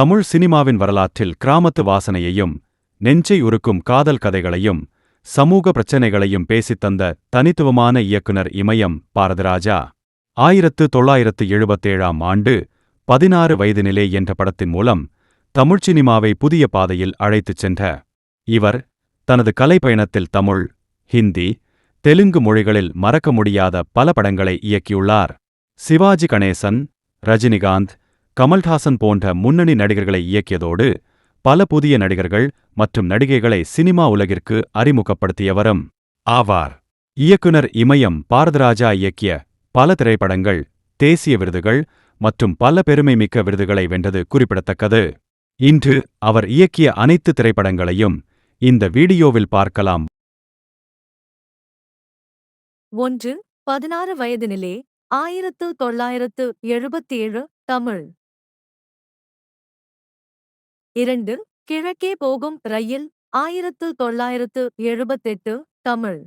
தமிழ் சினிமாவின் வரலாற்றில் கிராமத்து வாசனையையும் நெஞ்சை உருக்கும் காதல் கதைகளையும் சமூக பிரச்சினைகளையும் பேசித் தந்த தனித்துவமான இயக்குனர் இமயம் பாரதிராஜா. ஆயிரத்து தொள்ளாயிரத்து எழுபத்தேழாம் ஆண்டு பதினாறு வயதினிலே என்ற படத்தின் மூலம் தமிழ்ச் சினிமாவை புதிய பாதையில் அழைத்துச் சென்ற இவர் தனது கலைப்பயணத்தில் தமிழ் ஹிந்தி தெலுங்கு மொழிகளில் மறக்க முடியாத பல படங்களை இயக்கியுள்ளார். சிவாஜி கணேசன் ரஜினிகாந்த் கமல்ஹாசன் போன்ற முன்னணி நடிகர்களை இயக்கியதோடு பல புதிய நடிகர்கள் மற்றும் நடிகைகளை சினிமா உலகிற்கு அறிமுகப்படுத்தியவரும் ஆவார். இயக்குனர் இமயம் பாரதராஜா இயக்கிய பல திரைப்படங்கள் தேசிய விருதுகள் மற்றும் பல பெருமைமிக்க விருதுகளை வென்றது குறிப்பிடத்தக்கது. இன்று அவர் இயக்கிய அனைத்து திரைப்படங்களையும் இந்த வீடியோவில் பார்க்கலாம். ஒன்று பதினாறு வயதினிலே ஆயிரத்து தொள்ளாயிரத்து எழுபத்தேழு தமிழ். இரண்டு கிழக்கே போகும் ரயில் ஆயிரத்து தொள்ளாயிரத்து எழுபத்தெட்டு தமிழ்.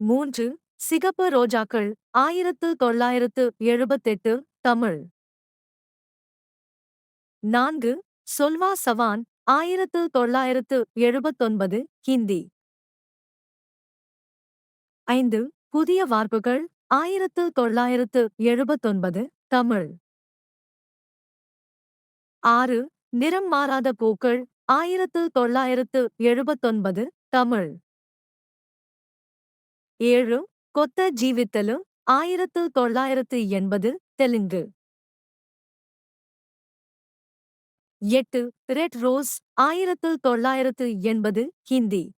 மூன்று சிகப்பு ரோஜாக்கள் ஆயிரத்து தொள்ளாயிரத்து எழுபத்தெட்டு தமிழ். நான்கு சொல்வா சவான் ஆயிரத்து தொள்ளாயிரத்து எழுபத்தொன்பது ஹிந்தி. ஐந்து புதிய வார்ப்புகள் ஆயிரத்து தொள்ளாயிரத்து எழுபத்தொன்பது தமிழ். ஆறு நிறம் மாறாத பூக்கள் ஆயிரத்து தொள்ளாயிரத்து எழுபத்தொன்பது தமிழ். ஏழு கொத்த ஜீவித்தலு ஆயிரத்து தொள்ளாயிரத்து எண்பது தெலுங்கு. எட்டு ரெட் ரோஸ் ஆயிரத்து தொள்ளாயிரத்து எண்பது ஹிந்தி.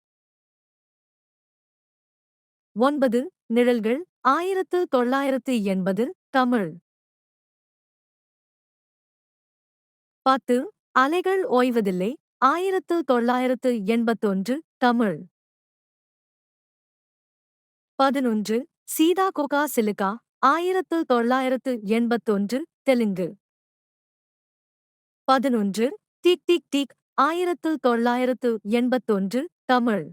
ஒன்பது நிழல்கள் ஆயிரத்து தொள்ளாயிரத்து எண்பது தமிழ். பத்து அலைகள் ஓய்வதில்லை. ஆயிரத்து தொள்ளாயிரத்து எண்பத்தொன்று தமிழ். பதினொன்று சீதா கோகா சிலுகா ஆயிரத்து தொள்ளாயிரத்து எண்பத்தொன்று தெலுங்கு. பதினொன்று டிக் டிக் டிக் ஆயிரத்து தொள்ளாயிரத்து எண்பத்தொன்று தமிழ்.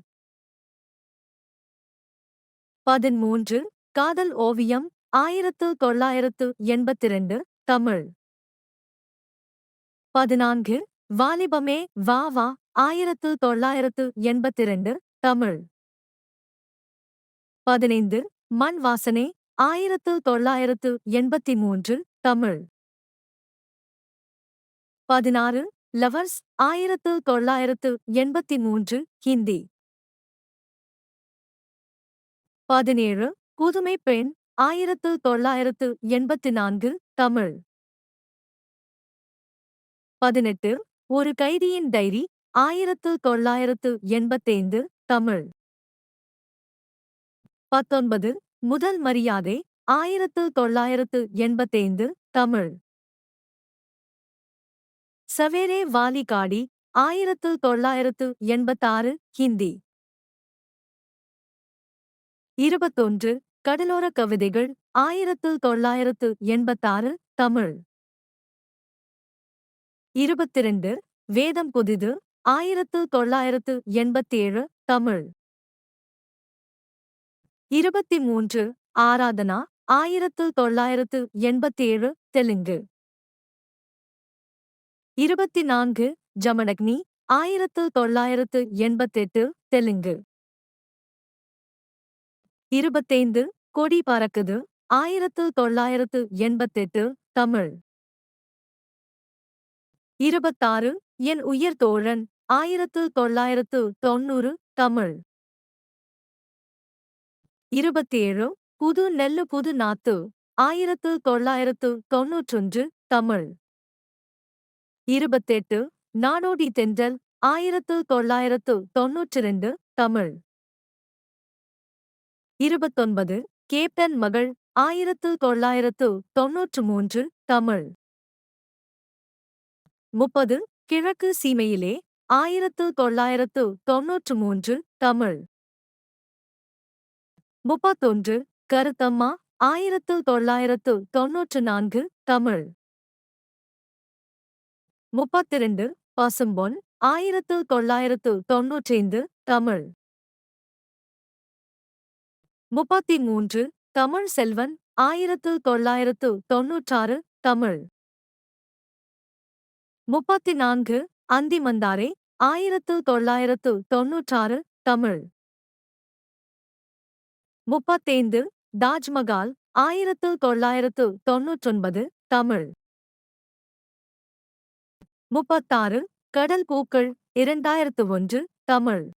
பதிமூன்று காதல் ஓவியம் ஆயிரத்து தொள்ளாயிரத்து எண்பத்திரண்டு தமிழ். பதினான்கு வாலிபமே வா வா ஆயிரத்து தொள்ளாயிரத்து எண்பத்திரண்டு தமிழ். பதினைந்து மண் வாசனை ஆயிரத்து தொள்ளாயிரத்து எண்பத்தி மூன்று தமிழ். பதினாறு லவர்ஸ் ஆயிரத்து தொள்ளாயிரத்து எண்பத்தி மூன்று ஹிந்தி. பதினேழு புதுமை பெண் ஆயிரத்து தொள்ளாயிரத்து எண்பத்தி நான்கு தமிழ். பதினெட்டு ஒரு கைதியின் டைரி ஆயிரத்து தொள்ளாயிரத்து எண்பத்தைந்து தமிழ். பத்தொன்பது முதல் மரியாதை ஆயிரத்து தொள்ளாயிரத்து எண்பத்தைந்து தமிழ். சவேரே வாலி காடி ஆயிரத்து தொள்ளாயிரத்து எண்பத்தாறு ஹிந்தி. இருபத்தொன்று கடலோர கவிதைகள் ஆயிரத்து தொள்ளாயிரத்து எண்பத்தாறு தமிழ். இருபத்திரண்டு வேதம் புதிது ஆயிரத்து தொள்ளாயிரத்து எண்பத்தேழு தமிழ். இருபத்தி மூன்று ஆராதனா ஆயிரத்து தொள்ளாயிரத்து எண்பத்தேழு தெலுங்கு. இருபத்தி நான்கு ஜமடக்னி ஆயிரத்து தொள்ளாயிரத்து எண்பத்தெட்டு தெலுங்கு. இருபத்தைந்து கொடி பறக்குது ஆயிரத்து தொள்ளாயிரத்து எண்பத்தெட்டு தமிழ். இருபத்தாறு என் உயிர் தோழன். ஆயிரத்து தொள்ளாயிரத்து தொன்னூறு தமிழ். இருபத்தேழு புது நெல்லு புது நாத்து. ஆயிரத்து தொள்ளாயிரத்து தொன்னூற்றொன்று தமிழ். இருபத்தெட்டு நாடோடி தென்றல். ஆயிரத்து தொள்ளாயிரத்து தொன்னூற்றிரண்டு தமிழ். இருபத்தொன்பது கேப்டன் மகள். ஆயிரத்து தொள்ளாயிரத்து தொன்னூற்று மூன்று தமிழ். முப்பது கிழக்கு சீமையிலே ஆயிரத்து தொள்ளாயிரத்து தொன்னூற்று மூன்று தமிழ். முப்பத்தொன்று கருத்தம்மா ஆயிரத்து தொள்ளாயிரத்து தொன்னூற்று நான்கு தமிழ். முப்பத்திரண்டு பசும்பொன் ஆயிரத்து தொள்ளாயிரத்து தொன்னூற்றைந்து தமிழ். முப்பத்தி மூன்று தமிழ் செல்வன் ஆயிரத்து தொள்ளாயிரத்து தொன்னூற்றாறு தமிழ். முப்பத்தி நான்கு அந்திமந்தாரே ஆயிரத்து தொள்ளாயிரத்து தொன்னூற்றாறு தமிழ். முப்பத்தைந்து தாஜ்மகால் ஆயிரத்து தொள்ளாயிரத்து தொன்னூற்றொன்பது தமிழ். முப்பத்தாறு கடல் பூக்கள் இரண்டாயிரத்து ஒன்று தமிழ்.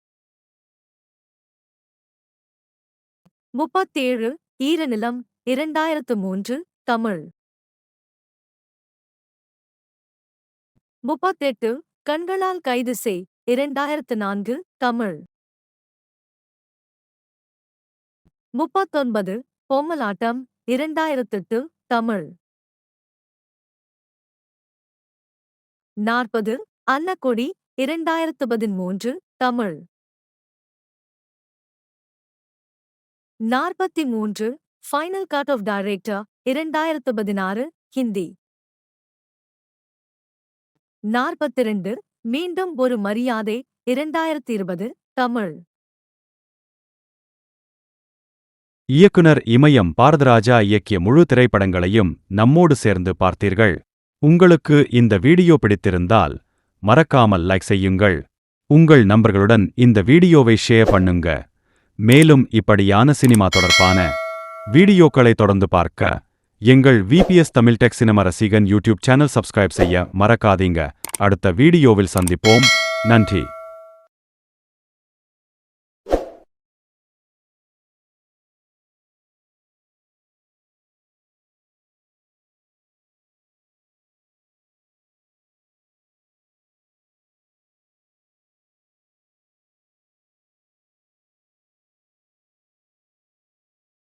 முப்பத்தேழு ஈரநிலம் இரண்டாயிரத்து மூன்று தமிழ். முப்பத்தெட்டு கண்களால் கைது செய். இரண்டாயிரத்து நான்கு தமிழ். முப்பத்தொன்பது பொம்மலாட்டம். இரண்டாயிரத்தெட்டு தமிழ். நாற்பது அன்னக்கொடி. இரண்டாயிரத்து பதிமூன்று தமிழ். நாற்பத்தி மூன்று ஃபைனல் கட் ஆஃப் டைரக்டர். இரண்டாயிரத்து பதினாறு ஹிந்தி. நாற்பத்திரண்டு மீண்டும் ஒரு மரியாதை இரண்டாயிரத்தி இருபது தமிழ். இயக்குனர் இமயம் பாரதராஜா இயக்கிய முழு திரைப்படங்களையும் நம்மோடு சேர்ந்து பார்த்தீர்கள். உங்களுக்கு இந்த வீடியோ பிடித்திருந்தால் மறக்காமல் லைக் செய்யுங்கள். உங்கள் நண்பர்களுடன் இந்த வீடியோவை ஷேர் பண்ணுங்க. மேலும் இப்படியான சினிமா தொடர்பான வீடியோக்களை தொடர்ந்து பார்க்க எங்கள் VBS Tamil tech cinema Rasigan YouTube channel subscribe செய்ய மறக்காதீங்க. அடுத்த வீடியோவில் சந்திப்போம். நன்றி.